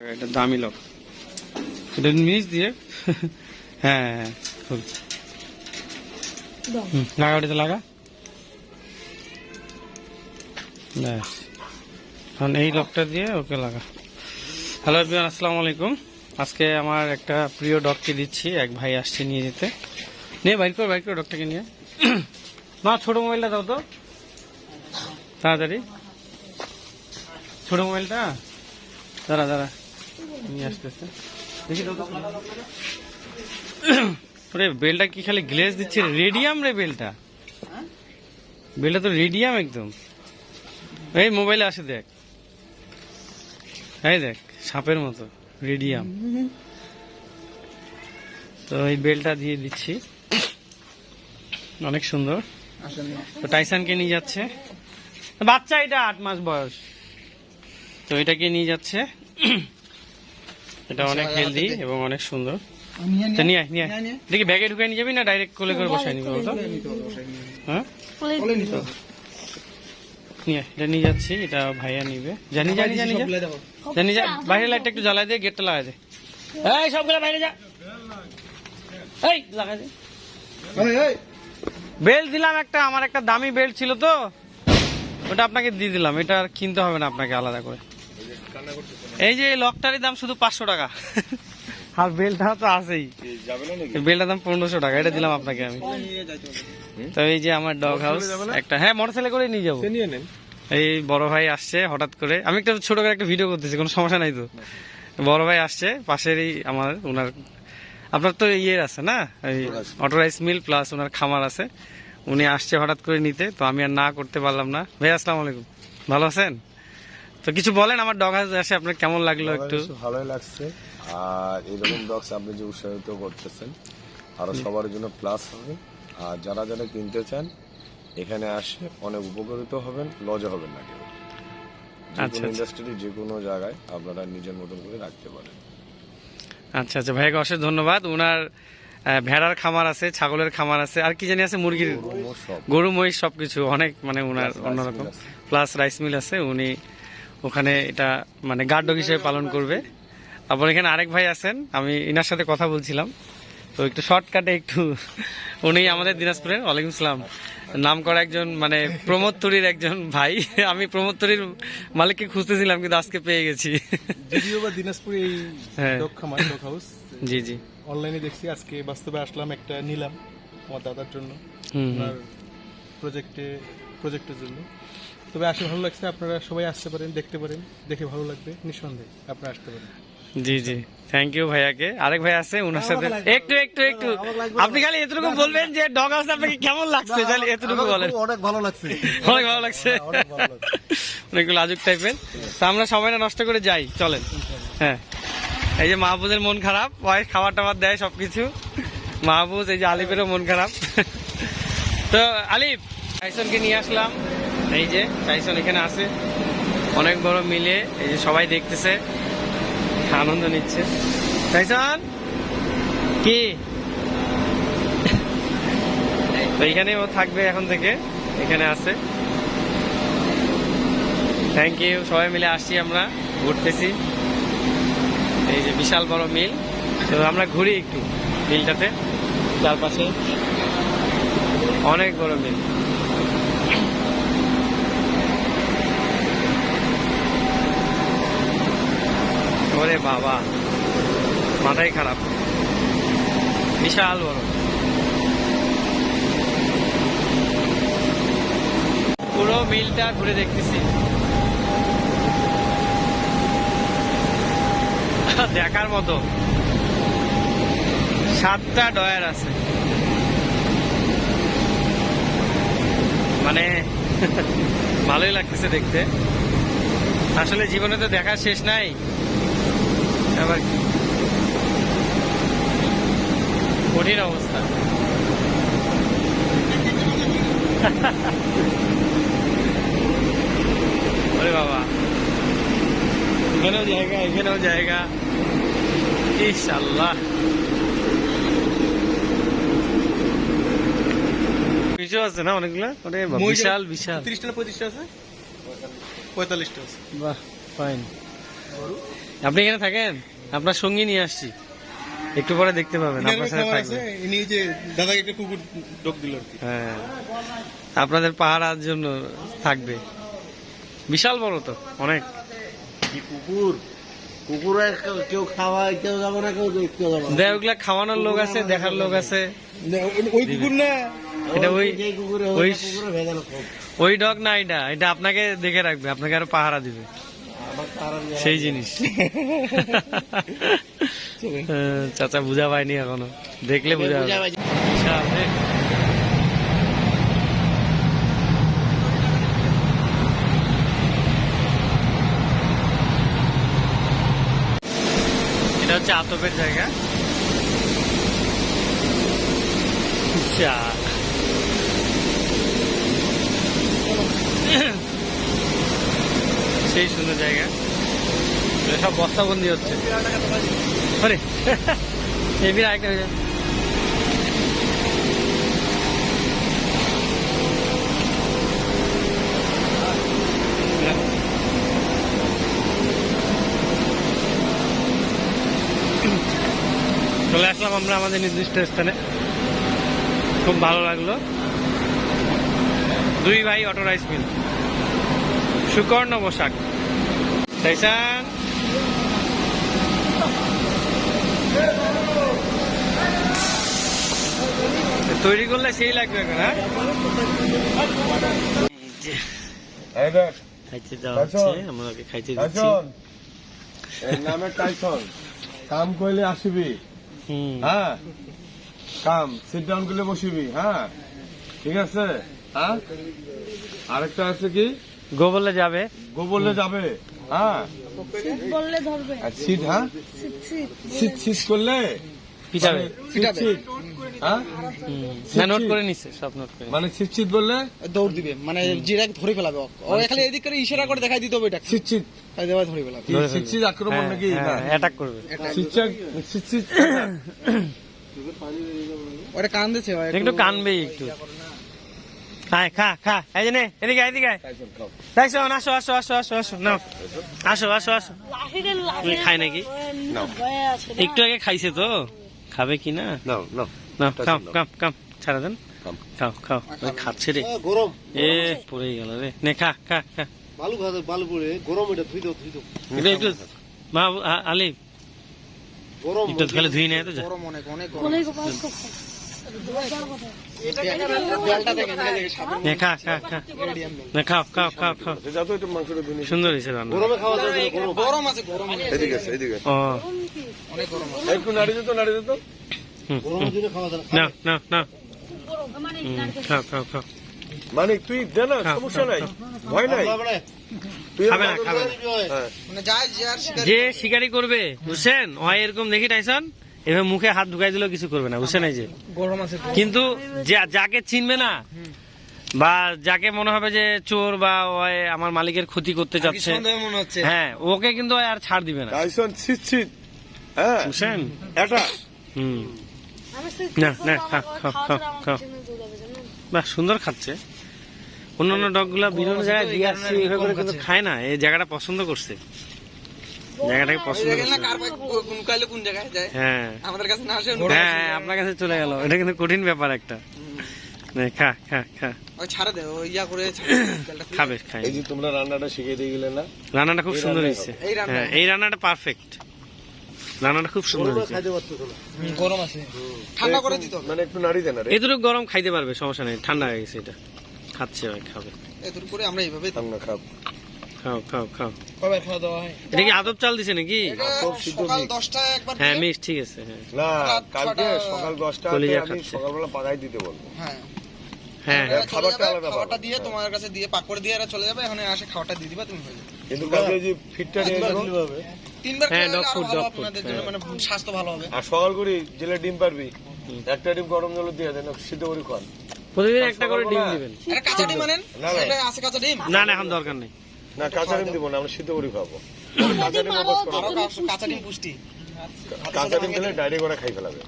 এটা দামি লোক। এটা নিচ দিয়ে হ্যাঁ হ্যাঁ হ্যাঁ লাগা ওটাতে লাগা? এখন এই লকটা দিয়ে ওকে লাগা। হ্যালো এভরিওয়ান আসসালামু আলাইকুম। আজকে আমার একটা প্রিয় ডগকে দিচ্ছি এক ভাই আসছে নিয়ে যেতে। নিয়ে বাইর কর বাইর কর ডগটাকে নিয়ে। না ছোট মোবাইলটা দাও তো। তাড়াতাড়ি। ছোট মোবাইলটা। দাঁড়া দাঁড়া। ওরে, বেলটা কি খালি গ্লেজ দিচ্ছে? রেডিয়াম রে বেলটা? বেলটা তো রেডিয়াম একদম। এই মোবাইলে আসে দেখ। এই দেখ, সাপের মতো রেডিয়াম তো এই বেলটা দিয়ে দিচ্ছি। অনেক সুন্দর। তো টাইসানকে নিয়ে যাচ্ছে। বাচ্চা এটা, আট মাস বয়স। তো এটাকে নিয়ে যাচ্ছে। এটা অনেক হেলদি এবং অনেক সুন্দর। তো নিয়ে আয়, নিয়ে আয়। দেখি ব্যাগে ঢুকে নিয়ে যাবি না? ডাইরেক্ট কোলে করে বসাই নিবি বলতো? হ্যাঁ? নিয়ে এটা নিয়ে যাচ্ছি এটা ভাইয়া নিবে। জানি জানি জানি যা। জানি যা। বাইরে লাইটটা একটু জ্বালাই দে গেটটা লাগাই দে। এই সবগুলা বাইরে যা। এই লাগাই দে। বেল্ট দিলাম একটা আমার একটা দামি বেল্ট ছিল তো। ওটা আপনাকে দিয়ে দিলাম এটা আর কিনতে হবে না আপনাকে আলাদা করে। এই যে এই লকটারই দাম শুধু পাঁচশো টাকা। আর বেলটা তো আছেই। বেলটার দাম পনেরোশো টাকা এটা দিলাম আপনাকে আমি। তো এই যে আমার ডগ হাউস একটা হ্যাঁ মোটরসাইকেল করে নিয়ে যাব। এই বড় ভাই আসছে হঠাৎ করে। আমি একটা ছোট করে একটা ভিডিও করতেছি কোনো সমস্যা নাই তো। বড় ভাই আসছে পাশেরই আমার ওনার আপনার তো ইয়ের আছে না? এই অটোরাইস মিল প্লাস ওনার খামার আছে। উনি আসছে হঠাৎ করে নিতে তো আমি আর না করতে পারলাম না। ভাই আসসালামু আলাইকুম। ভালো আছেন? তো কিছু বলেন আমার ডগ হাউস আসে আপনার কেমন লাগল একটু? ভালোই লাগছে। আর এরকম ডগস আপনি যে উৎসাহিত করতেছেন আরও সবার জন্য প্লাস হবে। আর যারা যারা কিনতে চান এখানে আসে অনেক উপকৃত হবেন লজে হবেন না কেউ। আচ্ছা, কোনো আচ্ছা। ইন্ডাস্ট্রি যে কোনো জায়গায় আপনারা নিজের মতন করে রাখতে পারেন। আচ্ছা আচ্ছা ভাইকে অশেষ ধন্যবাদ। ওনার ভেড়ার খামার আছে ছাগলের খামার আছে আর কি জানি আছে মুরগির গরু মহিষ সবকিছু অনেক মানে ওনার অন্যরকম। প্লাস রাইস মিল আছে উনি ওখানে এটা মানে গার্ড হিসেবে পালন করবে। তারপর এখানে আরেক ভাই আছেন আমি ইনার সাথে কথা বলছিলাম। তো একটু শর্টকাটে একটু উনি আমাদের দিনাজপুরের ওয়ালাইকুম সালাম। নাম করা একজন মানে প্রমোদ তরির একজন ভাই আমি প্রমোদ তরির মালিককে খুঁজতেছিলাম কিন্তু আজকে পেয়ে গেছি। যদিও বা দিনাজপুর এই হ্যাঁ। হাউস জি জি। অনলাইনে দেখছি আজকে বাস্তবে আসলাম একটা নিলাম আমার দাদার জন্য প্রজেক্টে প্রজেক্টের জন্য। তবে আসলে ভালো লাগছে আপনারা সবাই আসতে পারেন দেখতে পারেন দেখে ভালো লাগবে নিঃসন্দেহে আপনারা আসতে পারেন। জি জি থ্যাংক ইউ ভাইয়াকে। আরেক ভাই আছে ওনার সাথে একটু একটু একটু। আপনি খালি এতটুকু বলবেন যে ডগ হাউস আপনাকে কেমন লাগছে? খালি এতটুকু বলেন। অনেক ভালো লাগছে। অনেক ভালো লাগছে। অনেকগুলো লাজুক টাইপের তো আমরা সবাই না নষ্ট করে যাই চলেন। হ্যাঁ। এই যে মাহবুজের মন খারাপ ওয়াইফ খাবার টাবার দেয় সবকিছু। মাহবুজ এই যে আলিফেরও মন খারাপ। তো আলিফ টাইসনকে নিয়ে আসলাম। এই যে টাইসন এখানে আছে। অনেক বড় মিলে এই যে সবাই দেখতেছে, আনন্দ নিচ্ছে। টাইসন কি? তো এখানে ও থাকবে এখন থেকে, এখানে আছে। থ্যাংক ইউ সবাই মিলে আসছি আমরা, ঘুরতেছি। এই যে বিশাল বড় মিল। তো আমরা ঘুরি একটু মিলটাতে, চারপাশে। অনেক বড় মিল। ওরে বাবা। মাথাই খারাপ। বিশাল বড়। পুরো মিলটা ঘুরে দেখতেছি। দেখার মতো। সাতটা ডয়ার আছে। মানে ভালোই লাগতেছে দেখতে। আসলে জীবনে তো দেখার শেষ নাই। আবার কি? কঠিন অবস্থা। ওরে বাবা। এখানেও জায়গা এখানেও জায়গা। ইস আল্লাহ কিছু আছে না অনেকগুলা? ওরে বাবা, বিশাল বিশাল। তিরিশটা পঁয়ত্রিশটা আছে? পঁয়তাল্লিশটা। আছে। বাহ ফাইন আপনি এখানে থাকেন? আপনার সঙ্গী নিয়ে আসছি। একটু পরে দেখতে পাবেন আপনার সাথে থাকবে। ইনি যে দাদাকে একটা কুকুর ডোক দিল হ্যাঁ। আপনাদের পাহারার জন্য থাকবে। বিশাল বড় তো অনেক। কুকুর? কুকুরে কেউ খাওয়ায় কেউ যাবে না কেউ দেখতেও যাবে দেখ ওগুলা খাওয়ানোর লোক আছে দেখার লোক আছে। ওই কুকুর না। এটা ওই ডগ না এটা। এটা আপনাকে দেখে রাখবে আপনাকে আরও পাহারা দিবে। সেই জিনিস। চাচা বুঝা পায়নি এখনও। দেখলে বুঝা যাবে এটা হচ্ছে আতপের জায়গা। যা। সেই সুন্দর জায়গা। সব বস্তাবন্দি হচ্ছে। চলে আসলাম আমরা আমাদের নির্দিষ্ট স্থানে। খুব ভালো লাগল। দুই ভাই অটো রাইস মিল। সুকর্ণ পোশাক তাইসান তৈরি করলে সেই লাগবে এখন হ্যাঁ? খাইতে দেওয়া হচ্ছে আমাকে খাইতে দিচ্ছি। টাইসন এর নামে টাইসন কাম করলে আসিবি। হুম। হ্যাঁ? কাম সিট ডাউন করলে বসিবি হ্যাঁ? ঠিক আছে? হ্যাঁ? আরেকটা আছে কি? গো বললে যাবে। গো বললে যাবে। হ্যাঁ। সিট হ্যাঁ? সিট সিট করলে? সিট হ্যাঁ? হুম। না নোট করে নিচ্ছে সব নোট করে মানে বললে? দৌড় দিবে মানে ধরে ফেলাবে। ও খালি এদিক করে ইশারা করে দেখাই দিতে হবে এটা খালি দেওয়া ধরে ফেলাবে। আক্রমণ নাকি? না। অ্যাটাক করবে। ওটা কান দিছে একটু কানবেই একটু। খায় খা খা। এই যে নে এদিকে এদিকে। আয়। টাইসন খাও টাইসন আসো আসো আসো আসো আসো নাও। আসো আসো আসো। তুমি খায় নাকি? নাও। ভয়ে আছে না? একটু আগে খাইছে তো। খাবে কি না। কাম কাম ছাড়া দেন। খাও। খাও খাচ্ছে রে। গরম। এ পড়ে গেল রে। নে খা খা খা। বালু বালু করে গরম এটা ধুই দাও ধুই দাও। একটু একটু। মা আ- আলি গরম একটু ধুই নেয় তো গরম অনেক অনেক গরম। সুন্দর হয়েছে রান্না গরমে খাওয়া যাবে না, গরম গরম আছে গরম এদিকে আছে, এদিকে ও। অনেক গরম একটু নাড়ি দিত নাড়ি দিত হুম, গরমের দিনে খাওয়া যাবে না। না না। না খাও খাও খাও। মানে তুই দে না সমস্যা নাই। ভয় নাই। না। খাবে না, খাবে না। মানে যায় যে শিকারি করবে। বুঝছেন হয় এরকম দেখি টাইসন। এভাবে মুখে হাত ঢুকাই দিলেও কিছু করবে না বুঝছেন এই যে। গরম আছে কিন্তু যাকে চিনবে না বা যাকে মনে হবে যে চোর বা ওই আমার মালিকের ক্ষতি করতে হচ্ছে। হ্যাঁ ওকে কিন্তু আর ছাড় দিবে না। টাইসন ছিট ছিট। হ্যাঁ। বুঝছেন? এটা। হুম। না, না? বাহ সুন্দর খাচ্ছে। অন্যান্য ডগগুলা বিভিন্ন জায়গায় দিয়ে আসছে এইভাবে করে কিন্তু খায় না এই জায়গাটা পছন্দ করছে। জায়গাটাকে পছন্দ কোন কোন জায়গায় যায়? হ্যাঁ। আমাদের কাছে না আসে হ্যাঁ আপনার কাছে চলে গেল। এটা কিন্তু কঠিন ব্যাপার একটা। খা খা খা। ওই ছাড়ে দে ওই ইয়া করে ছাড়ে দে, তেলটা খুলে। খাবে খাই। এই যে তোমরা রান্নাটা শিখিয়ে দিয়ে গেলে না রান্নাটা খুব সুন্দর হয়েছে। এই রান্না হ্যাঁ এই রান্নাটা পারফেক্ট রান্নাটা খুব সুন্দর হয়েছে। গরম আছে। ঠান্ডা করে দিত মানে একটু নাড়ি দেন রে এতটুকু গরম খাইতে পারবে সমস্যা নেই ঠান্ডা হয়ে গেছে এটা। খাচ্ছে ভাই খাবে এতটুকু করে আমরা এইভাবে খাও খাও খাও খাও। কবে খাওয়া দাওয়া হয়? এটা কি আদব চাল দিছে নাকি? সকাল একবার হ্যাঁ ঠিক আছে হ্যাঁ। না কালকে সকাল আমি সকালবেলা পাকাই দিতে বলব। হ্যাঁ। হ্যাঁ। খাবারটা আলাদা খাবারটা দিয়ে তোমার কাছে দিয়ে পাক করে দিয়ে এরা চলে যাবে এখন আসে খাবারটা দিয়ে দিবা তুমি হয়ে যাবে। কিন্তু কালকে যে ফিটটা নিয়ে যাব তিনবার হ্যাঁ, হ্যাঁ। মানে স্বাস্থ্য ভালো হবে। আর সকাল করে জেলে ডিম পারবি। একটা ডিম গরম জল দিয়ে দেন সিদ্ধ করে খান প্রতিদিন একটা করে ডিম দিবেন। কাঁচা ডিম আনেন? না, না। আছে কাঁচা ডিম? না না এখন দরকার নেই। না কাঁচা ডিম দিব না আমরা সিদ্ধ করে খাব। কাঁচা ডিম কাঁচা- পুষ্টি। কাঁচা দিলে ডাইরেক্ট করে খাই ফেলাবে।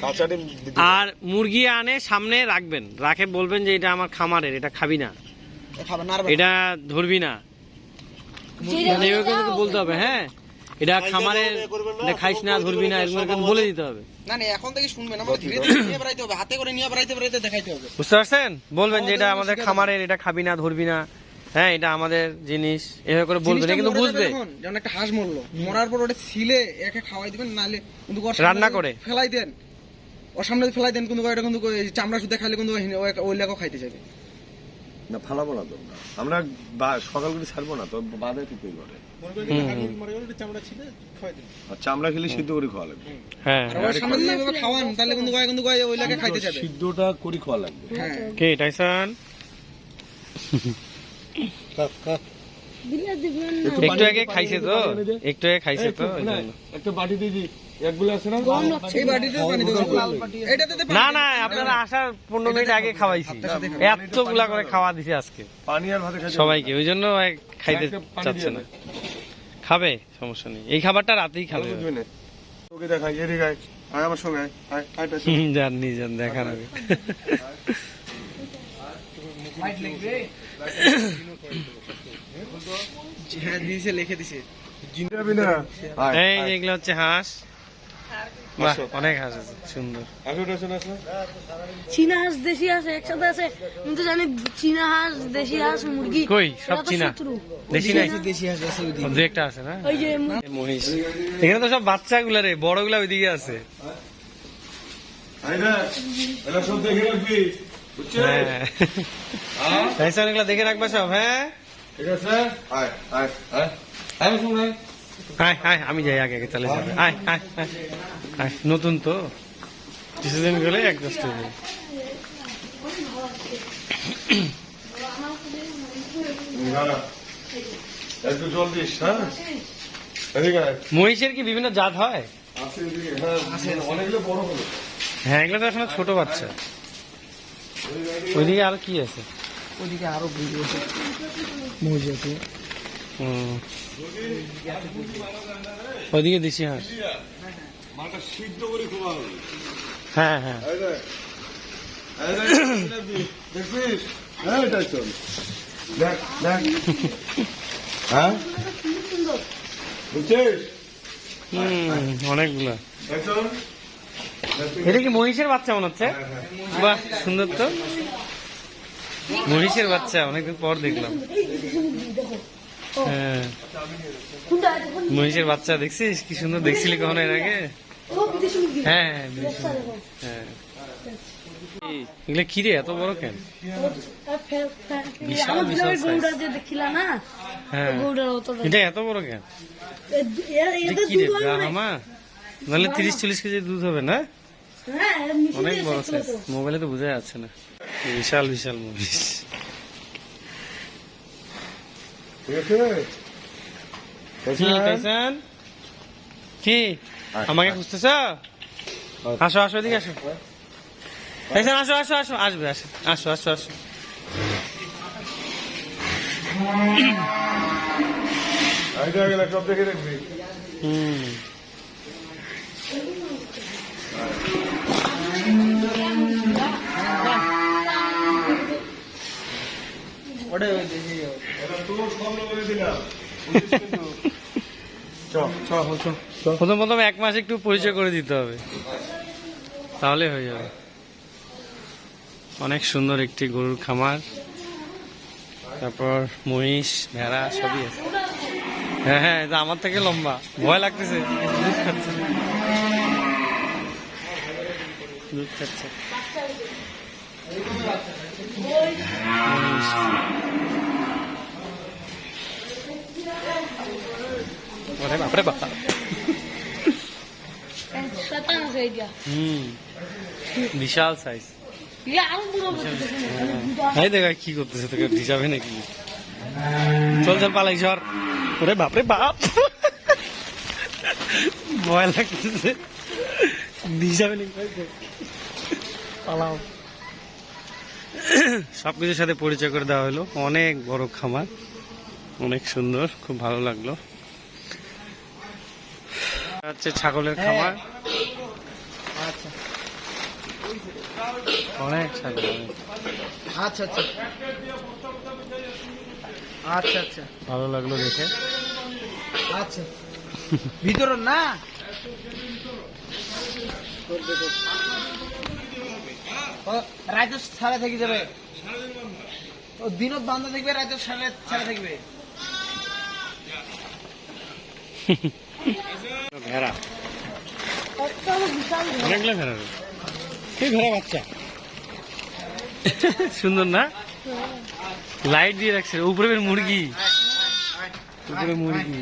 কাঁচা ডিম দিতে আর মুরগি আনে সামনে রাখবেন। রাখে বলবেন যে এটা আমার খামারের এটা খাবি না। এটা ধরবি না। মানে বলতে হবে হ্যাঁ? এটা খামারের এটা খাইস না ধরবি না এরকম বলে দিতে হবে। না না এখন থেকে শুনবেন আমাকে ধীরে ধীরে নিয়ে বেড়াইতে হবে হাতে করে নিয়ে বেড়াইতে বেড়াইতে দেখাইতে হবে। বুঝতে পারছেন? বলবেন যে এটা আমাদের খামারের এটা খাবি না ধরবি না। হ্যাঁ এটা আমাদের জিনিস। এভাবে করে বলবেন এ কিন্তু বুঝবে। যেমন একটা হাঁস মরলো মরার পর ওটা ছিলে একে খাওয়াই দিবেন নালে কিন্তু রান্না করে। ফেলাই দেন। ওর সামনে ফেলাই দেন কিন্তু ওটা কিন্তু চামড়া শুদ্ধ খাইলে কিন্তু ওই- লেখাও খাইতে যাবে না ফালাবো না তো। আমরা। সকাল করে ছাড়বো না তো বাদে ঠিক করে মনে চামড়া ছিলে খাওয়াই দিন আর চামড়া খেলে সিদ্ধ করে খাওয়া লাগবে। হ্যাঁ। খাওয়ান তাহলে কিন্তু ওই কিন্তু ওই ওই লেখা খাইতে যাবে সিদ্ধটা করে খাওয়া লাগবে। হ্যাঁ। কে টাইসন? না একটু আগে খাইছে তো? একটু আগে খাইছে তো? একটা বাটি দিয়ে দি। না? তো না না আপনারা আসার পনেরো মিনিট আগে খাওয়াইছি। এতগুলা করে খাওয়া দিছে আজকে। পানি আর ভাতে খাইতে সবাইকে ওই জন্য এক খাইতে চাচ্ছে না। খাবে? সমস্যা নেই। এই খাবারটা রাতেই খাবে। বুঝবি না। তোকে দেখাই এদিকে আয়। আয় আমার সঙ্গে আয়। আয় আয় পেছনে। হুম, জানি জান দেখার আগে হ্যাঁ দিয়েছে লিখে দিছে। জিন্দাবি না আয় এই এগুলো হচ্ছে হাঁস। বাহ অনেক হাঁস আছে সুন্দর। আসো আসো আসো চীনা হাঁস দেশি হাঁস একসাথে আছে। আমি তো জানি চীনা হাঁস দেশি হাঁস মুরগি। কই? সব চীনা? দেশি নাই? দেশি হাঁস আছে ওই একটা আছে না? ওই যে মহিষ। এখানে তো সব বাচ্চা গুলা রে বড়গুলা ওইদিকে আছে। না এটা সব দেখে রাখবি। বুঝছিস? হ্যাঁ। দেখে রাখবা সব হ্যাঁ? ঠিক আছে? আয় আয়। আয় আয় আমার আয়। আয় আয় আমি যাই আগে আগে চলে যাবে। আয় আয় আয় আয়। নতুন তো। কিছুদিন গেলে অ্যাডজাস্ট হয়ে যাবে। একটু জল দিস হ্যাঁ? মহিষের কি বিভিন্ন জাত হয়? হ্যাঁ অনেকগুলো বড় হলো। হ্যাঁ এগুলো তো এখন ছোট বাচ্চা। ওইদিকে আর কি আছে? ওইদিকে আরও বুঝি আছে। হুম। ওইদিকে দিছি হাঁস হ্যাঁ। হ্যাঁ এই দেখ। এই দেখ, দেখছিস হ্যাঁ। চল দেখ দেখ হ্যাঁ। বুঝছিস হুম অনেকগুলা। এটা কি মহিষের বাচ্চা মনে হচ্ছে? বাহ সুন্দর তো। মহিষের বাচ্চা অনেকদিন পর দেখলাম। হ্যাঁ। মহিষের বাচ্চা দেখছিস? কি সুন্দর দেখছিলি কখনো এর আগে। হ্যাঁ হ্যাঁ হ্যাঁ। এগুলো কি রে এত বড় কেন? হ্যাঁ। এটা এত বড় কেন? কি রে নাহলে তিরিশ চল্লিশ কেজি দুধ হবে না? অনেক বড় সাইজ মোবাইলে তো বোঝা যাচ্ছে না। বিশাল বিশাল মহিষ কি আমাকে খুঁজতেছ? আসো আসো এদিকে আসো। টাইসন আসো আসো আসো। আসবে আসো আসো আসো আসো। হুম। ওটাই ওই দেশি এটা তোর স্বপ্ন করে দিলাম। চ চ চ প্রথম প্রথম এক মাস একটু পরিচয় করে দিতে হবে। তাহলে হয়ে যাবে। অনেক সুন্দর একটি গরুর খামার। তারপর মহিষ ভেড়া সবই আছে। হ্যাঁ হ্যাঁ এটা আমার থেকে লম্বা। ভয় লাগতেছে। দুধ খাচ্ছে। ওরে বাপ। হুম। বিশাল সাইজ। এই দেখা কি করতেছে তোকে হিসাবে নাকি? চল চল পালাই সর ওরে বাপরে বাপ। ভয় লাগতেছে। হিসাবে নাকি পালাও। সবকিছুর সাথে পরিচয় করে দেওয়া হলো। অনেক বড় খামার। অনেক সুন্দর খুব ভালো লাগল। হচ্ছে ছাগলের খামার। আচ্ছা। অনেক ছাগল আচ্ছা আচ্ছা। আচ্ছা আচ্ছা। ভালো লাগল দেখে। আচ্ছা। ভিতর না? রাইতে সাড়ে থেকে যাবে। ও দিনত বান্ধা থাকবে রাইতে সাড়ে সাড়ে থাকবে। ভেড়া। অনেকগুলো ভেড়া। এই ভেড়া বাচ্চা? সুন্দর না? লাইট দিয়ে রাখছে। উপরে মুরগি। উপরে মুরগি।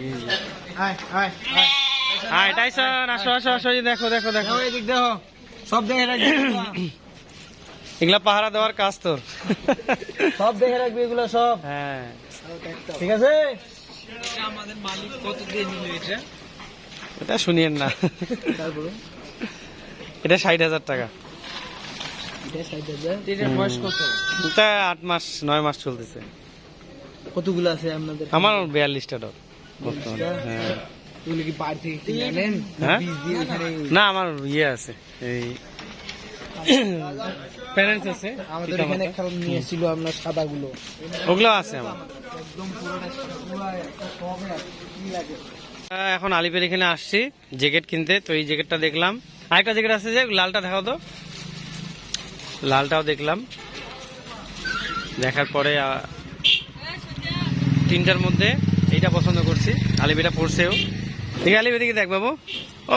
আয় টাইসন আসো আসো আসো দেখো দেখো দেখো। দেখো এদিক দেখো। সব দেখে রাখবি এগুলা। পাহারা দেওয়ার কাজ তোর। সব দেখে রাখবি এগুলো সব। হ্যাঁ। ঠিক আছে? আমাদের মালিক কত দিয়ে নিল এটা এটা শুনিয়েন না। তারপরে? এটা ষাট হাজার টাকা। এটা আট মাস নয় মাস চলতেছে। কতগুলো আছে আপনাদের? আমার বিয়াল্লিশটা ডগ। বর্তমানে হ্যাঁ। হ্যাঁ? না আমার ইয়ে আছে। এই প্যারেন্টস আছে আমাদের পিতামাতা। এখানে খেলা নিয়ে এসেছিল আপনার সাদা গুলো ওগুলো আছে আমার। একদম পুরোটা পুরো একটা সবে কি লাগে। আহ, এখন আলিপের এখানে আসছি জ্যাকেট কিনতে। তো এই জ্যাকেটটা দেখলাম। আরেকটা জ্যাকেট আছে যে লালটা দেখাও তো। লালটাও দেখলাম। দেখার পরে তিনটার মধ্যে এইটা পছন্দ করছি। আলিপ এটা পড়ছেও ঠিক আলিপ এদিকে দেখ বাবু।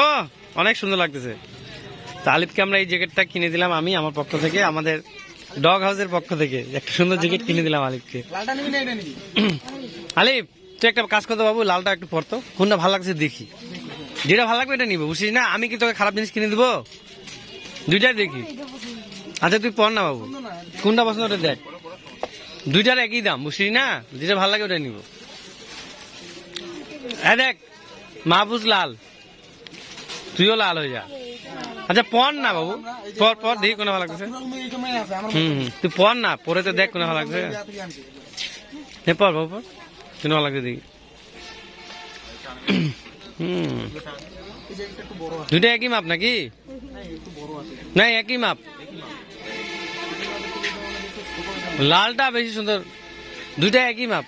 ও অনেক সুন্দর লাগতেছে। তা আলিপকে আমরা এই জ্যাকেটটা কিনে দিলাম আমি আমার পক্ষ থেকে আমাদের ডগ হাউসের পক্ষ থেকে। একটা সুন্দর জ্যাকেট কিনে দিলাম আলিপকে। আলিপ! তুই একটা কাজ করতো বাবু, লালটা একটু পরতো কোনটা ভালো লাগছে দেখি। যেটা ভালো লাগবে এটা নিবো, বুঝছিস না? আমি কি তোকে খারাপ জিনিস কিনে দিবো? দুইটাই দেখি। আচ্ছা তুই পর না বাবু। কোনটা পছন্দ ওটা দেখ। দুইটার একই দাম, বুঝছিস না? যেটা ভালো লাগে ওটা নিব। হ্যাঁ দেখ মাহবুজ লাল। তুইও লাল হয়ে যা। আচ্ছা পর না বাবু। পর পর দেখি কোনো ভালো লাগছে। হুম তুই পর না, পরে তো দেখ কোনটা ভালো লাগছে। বিয়া থেকে আনছি হে পর বাবু, পর। ভালো লাগছে দেখি হুম। দুইটা একই মাপ নাকি? না একই মাপ। লালটা বেশি সুন্দর। দুইটা একই মাপ।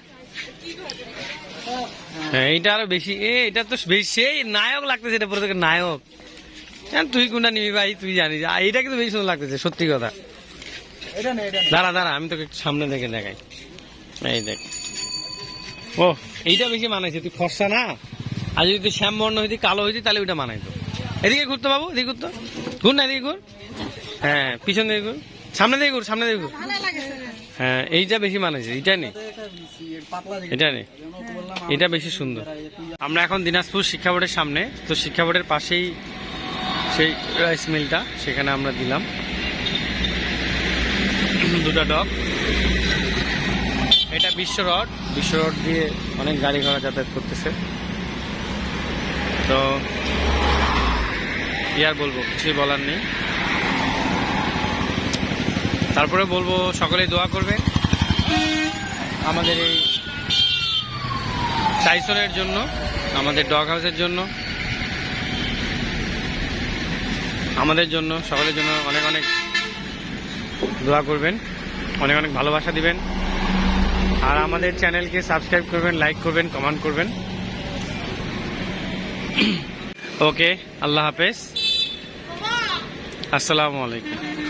হ্যাঁ এইটা আরও বেশি। এ এটা তো বেশি সেই নায়ক লাগতেছে এটা পুরো থেকে নায়ক। হ্যাঁ, তুই কোনটা নিবি ভাই? তুই জানিস। এইটা কিন্তু বেশি সুন্দর লাগতেছে সত্যি কথা। দাঁড়া দাঁড়া আমি তোকে একটু সামনে দেখে দেখাই। এই দেখ। ও। এইটা বেশি মানাইছে, তুই ফর্সা না। আর যদি তুই শ্যাম বর্ণ হইতি, কালো হইতি, তাহলে ওইটা মানাইতো। এদিকে ঘুরতো বাবু, এদিকে ঘুরতো। ঘুর না, এদিকে ঘুর। হ্যাঁ পিছন দিকে ঘুর। সামনে দিকে ঘুর, সামনে দিকে ঘুর। হ্যাঁ এইটা বেশি মানাইছে এইটা নেই এটা নেই এটা বেশি সুন্দর। আমরা এখন দিনাজপুর শিক্ষা বোর্ডের সামনে, তো শিক্ষা বোর্ডের পাশেই সেই রাইস মিলটা, সেখানে আমরা দিলাম। দুটা ডগ। এটা বিশ্ব রড। বিশ্ব রড দিয়ে অনেক গাড়ি ঘোড়া যাতায়াত করতেছে। তো কি আর বলব, কিছুই বলার নেই। তারপরে বলব, সকলেই দোয়া করবেন। আমাদের এই টাইসনের জন্য, আমাদের ডগ হাউসের জন্য, আমাদের জন্য, সকলের জন্য অনেক অনেক দোয়া করবেন। অনেক অনেক ভালোবাসা দিবেন। আর আমাদের চ্যানেলকে সাবস্ক্রাইব করবেন লাইক করবেন কমেন্ট করবেন। ওকে আল্লাহ হাফেজ। আসসালামু আলাইকুম।